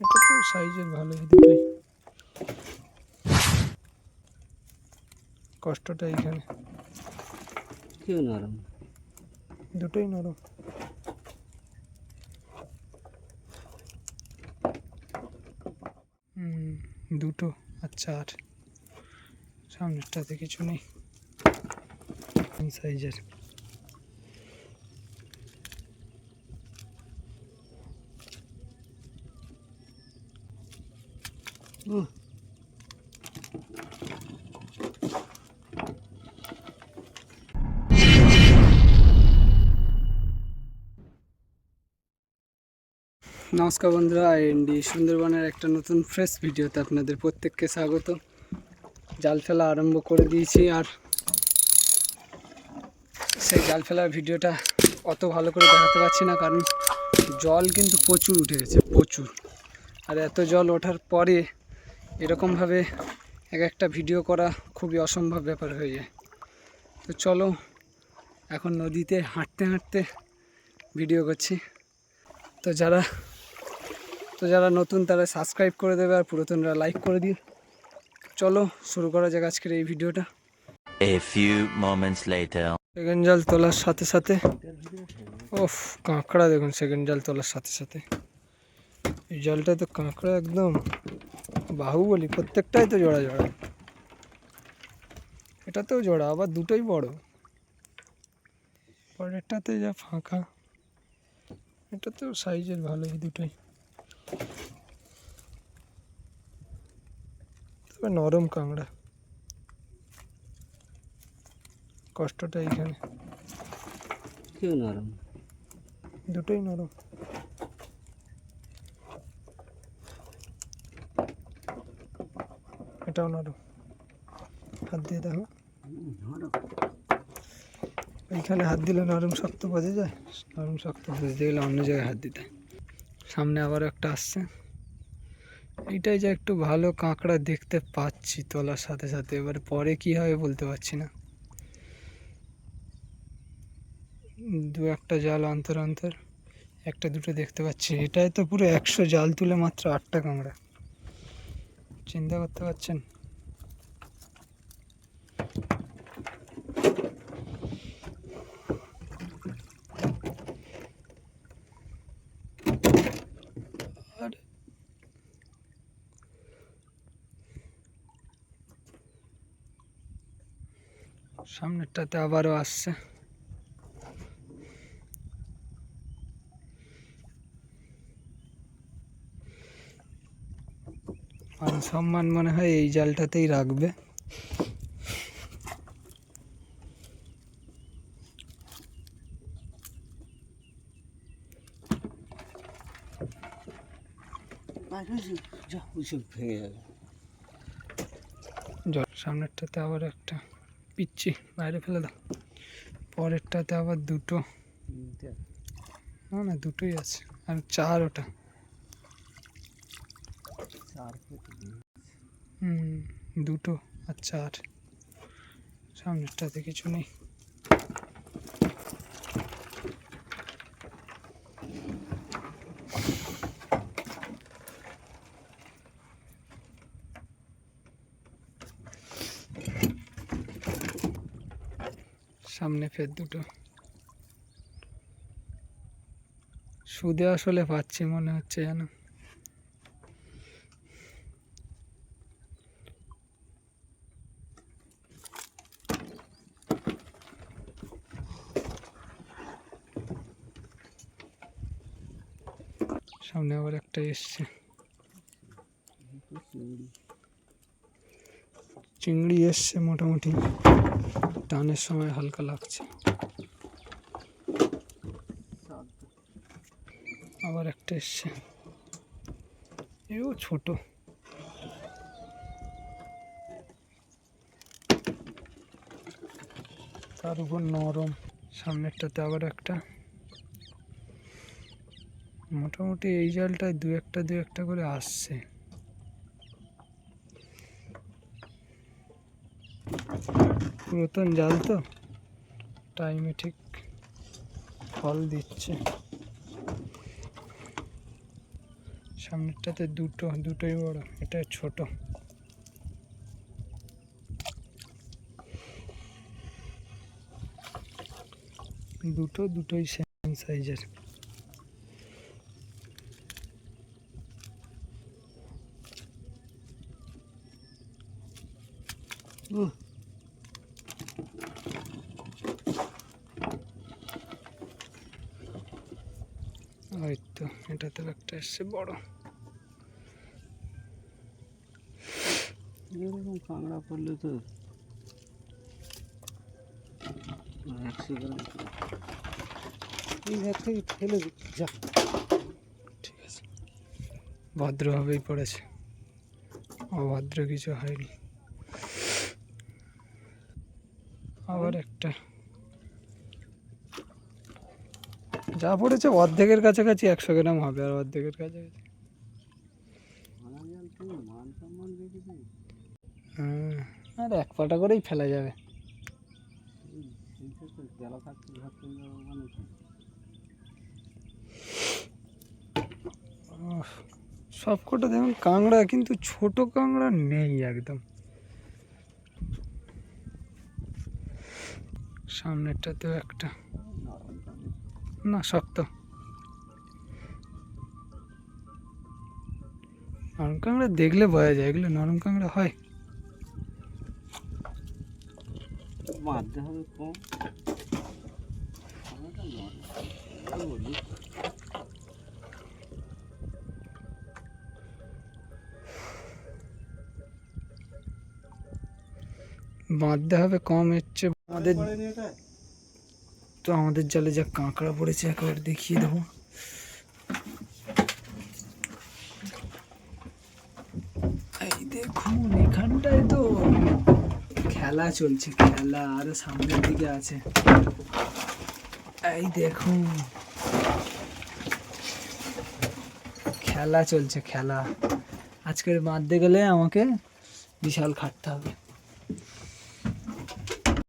এটা তো সাইজের ভালোই দুটোই। কষ্টটা এইখানে। কেউ নরম? দুটোই নরম। দুটো আচ্ছা আর সামনেরটাতে কিছু নেই। সাইজের। নমস্কার বন্ধুরা এনডি সুন্দরবনের একটা নতুন ফ্রেশ ভিডিওতে আপনাদের প্রত্যেককে স্বাগত। জাল ফেলা আরম্ভ করে দিয়েছি আর সেই জাল ফেলার ভিডিওটা অত ভালো করে দেখাতে পারছি না, কারণ জল কিন্তু প্রচুর উঠে গেছে, প্রচুর। আর এত জল ওঠার পরে এরকমভাবে এক একটা ভিডিও করা খুবই অসম্ভব ব্যাপার হয়ে যায়। তো চলো এখন নদীতে হাঁটতে হাঁটতে ভিডিও করছি। তো যারা তো যারা নতুন তারা সাবস্ক্রাইব করে দেবে আর পুরাতনরা লাইক করে দিও। চলো শুরু করা যাক আজকের এই ভিডিওটা। A few moments later. Second জাল তোলার সাথে সাথে ওফ কাঁকড়া দেখুন সেকেন্ড জাল তোলার সাথে সাথে। এই জালটা তো কাঁকড়া একদম। বাহুবলি প্রত্যেকটাই তো জোড়া জোড়া। এটাতেও জোড়া আবার দুটোই বড়। পরেরটাতে যা ফাঁকা এটাতেও সাইজের ভালোই দুটোই। তবে নরম কাঁকড়া। কষ্টটা এইখানে। কেউ নরম? দুটোই নরম। এটাও নরম হাত দিয়ে দেখো। এইখানে হাত দিলে নরম শক্ত বোঝা যায়। নরম শক্ত বুঝতে গেলে অন্য জায়গায় হাত দিতে সামনে আবার একটা আসছে। এইটাই যে একটু ভালো কাঁকড়া দেখতে পাচ্ছি তোলার সাথে সাথে। এবার পরে কি হবে বলতে পারছি না। দু একটা জাল অন্তর অন্তর, একটা দুটো দেখতে পাচ্ছি। এটাই তো পুরো একশো জাল তুলে মাত্র আটটা কাঁকড়া। চিন্তা করতে পারছেন? সামনেরটাতে আবারও আসছে। মান সম্মান মনে হয় এই জালটাতেই রাখবে। জল, সামনেরটাতে আবার একটা পিচ্ছি বাইরে ফেলে দাও। পরেরটাতে আবার দুটো। না না, দুটোই আছে। আর চার ওটা। দুটো আর চার। সামনেরটাতে কিছু নেই। সামনে ফের দুটো। সুদে আসলে পাচ্ছি মনে হচ্ছে যেন। সামনে আবার একটা এসছে। দুটো চিংড়ি চিংড়ি এসছে মোটামুটি। টানের সময় হালকা লাগছে। চার আবার একটা এসছে। এও ছোট। তার উপর নরম। সামনেরটাতে আবার একটা। মোটামুটি এই জালটায় দু একটা দু একটা করে আসছে। পুরাতন জাল তো, টাইমে ঠিক ফল দিচ্ছে। সামনেরটাতে দুটো, দুটোই বড়, এটা ছোট। দুটো, দুটোই সেম সাইজের ওই তো এটাতে একটা এসছে বড়। এরকম কাঁকড়া পড়লে তো একশো গ্রাম এই থেকে ফেলে যা। ঠিক আছে। ভদ্রভাবেই পড়েছে। অভদ্র কিছু হয়নি। আবার একটা। যা পড়েছে অর্ধেকের কাছাকাছি একশো গ্রাম হবে আর অর্ধেকের কাছাকাছি। হ্যাঁ। আর এক পাটা করেই ফেলা যাবে। সব কটা দেখুন কাঁকড়া কিন্তু ছোট কাঁকড়া নেই একদম। সামনেরটাতেও একটা। না শক্ত নরম কাঁকড়া দেখলে বোঝা যায় এগুলো নরম কাঁকড়া হয়? বাঁধতে হবে কম এর চেয়ে আমাদের তো আমাদের জালে যা কাঁকড়া পড়েছে একবার দেখিয়ে দেবো। এই দেখুন, এখানটায় তো খেলা চলছে, খেলা আরও সামনের দিকে আছে। এই দেখুন, খেলা চলছে, খেলা। আজকের বাঁধতে গেলে আমাকে বিশাল খাটতে হবে।